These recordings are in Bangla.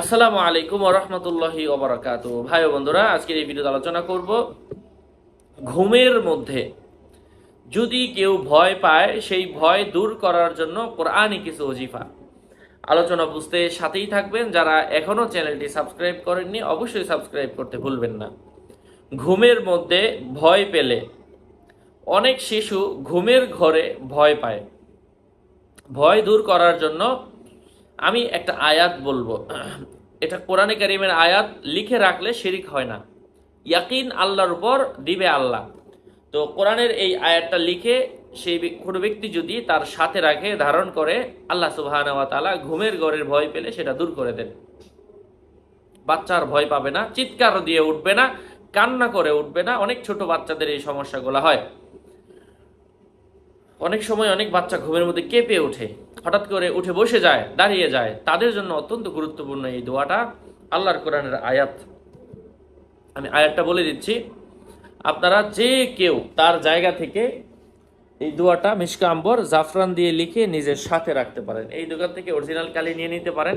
আসসালামু আলাইকুম রহমতুল্লাহি ওবরাকাত ভাই বন্ধুরা, আজকের এই ভিডিওতে আলোচনা করব ঘুমের মধ্যে। যদি কেউ ভয় পায়, সেই ভয় দূর করার জন্য কোরআনই কিছু অজিফা আলোচনা বুঝতে সাথেই থাকবেন। যারা এখনও চ্যানেলটি সাবস্ক্রাইব করেননি, অবশ্যই সাবস্ক্রাইব করতে ভুলবেন না। ঘুমের মধ্যে ভয় পেলে অনেক শিশু ঘুমের ঘরে ভয় পায়। ভয় দূর করার জন্য আমি একটা আয়াত বলব। এটা কোরআনে কারিমের আয়াত, লিখে রাখলে শিরিক হয় না। ইয়াকিন আল্লাহর উপর দিবে আল্লাহ। তো কোরআনের এই আয়াতটা লিখে সেই কোনো ব্যক্তি যদি তার সাথে রাখে, ধারণ করে, আল্লাহ সুবহান তাআলা ঘুমের ঘরের ভয় পেলে সেটা দূর করে দেন। বাচ্চার ভয় পাবে না, চিৎকার দিয়ে উঠবে না, কান্না করে উঠবে না। অনেক ছোট বাচ্চাদের এই সমস্যাগুলো হয়। অনেক সময় অনেক বাচ্চা ঘুমের মধ্যে কেঁপে ওঠে। হঠাৎ করে উঠে বসে যায়, দাঁড়িয়ে যায়। তাদের জন্য অত্যন্ত গুরুত্বপূর্ণ এই দোয়াটা, আল্লাহর কোরআনের আয়াত। আমি আয়াতটা বলে দিচ্ছি, আপনারা যে কেউ তার জায়গা থেকে এই দোয়াটা মিশকা আম্বর জাফরান দিয়ে লিখে নিজের সাথে রাখতে পারেন। এই দোকান থেকে অরিজিনাল কালি নিয়ে নিতে পারেন।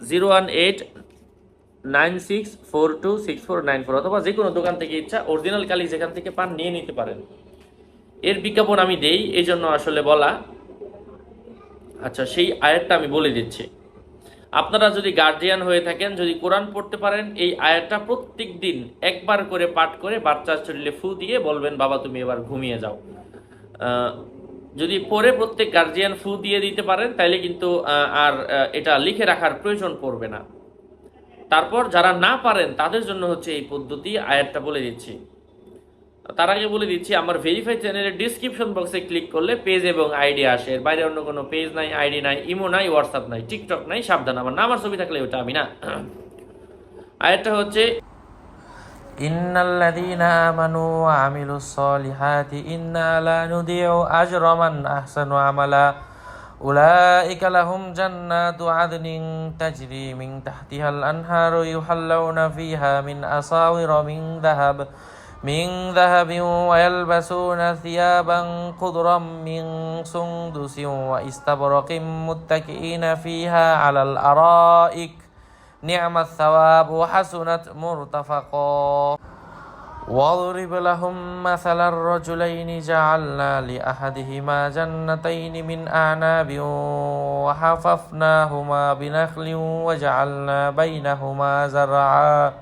Zero one eight nine six four two six four nine four অথবা যে কোনো দোকান থেকে ইচ্ছা অরিজিনাল কালি যেখান থেকে পান নিয়ে নিতে পারেন। এর বিজ্ঞাপন আমি দেই এই জন্য আসলে বলা। আচ্ছা সেই আয়াতটা আমি বলে দিচ্ছি। আপনারা যদি গার্জিয়ান হয়ে থাকেন, যদি কোরআন পড়তে পারেন, এই আয়াতটা প্রত্যেক দিন একবার করে পাঠ করে বাচ্চার শরীরে ফু দিয়ে বলবেন, বাবা, তুমি এবার ঘুমিয়ে যাও। যদি পরে প্রত্যেক গার্জিয়ান ফু দিয়ে দিতে পারেন তাহলে কিন্তু আর এটা লিখে রাখার প্রয়োজন পড়বে না। তারপর যারা না পারেন, তাদের জন্য হচ্ছে এই পদ্ধতি, আয়াতটা বলে দিচ্ছি। তার আগে বলে দিচ্ছি আমার ভেরিফাই চ্যানেলের ডিসক্রিপশন বক্সে ক্লিক করলে পেজ এবং আইডি আসে এর বাইরে অন্য কোনো পেজ নাই আইডি নাই ইমো নাই হোয়াটসঅ্যাপ নাই টিকটক নাই সাবধান আমার নাম আর ছবি থাকলে ওটা আমি না আরেকটা হচ্ছে إن الذين آمنوا وعملوا الصالحات إنا لا نضيع أجر من أحسن عملا أولئك لهم جنات عدن تجري من تحتها الأنهار يحلون فيها من أساور من ذهب من ذهب ويلبسون ثيابا خضرا من سندس واستبرق متكئين فيها على الأرائك. نعم الثواب وحسنت مرتفقا. واضرب لهم مثل الرجلين جعلنا لأحدهما جنتين من أعناب وحففناهما بنخل وجعلنا بينهما زرعا.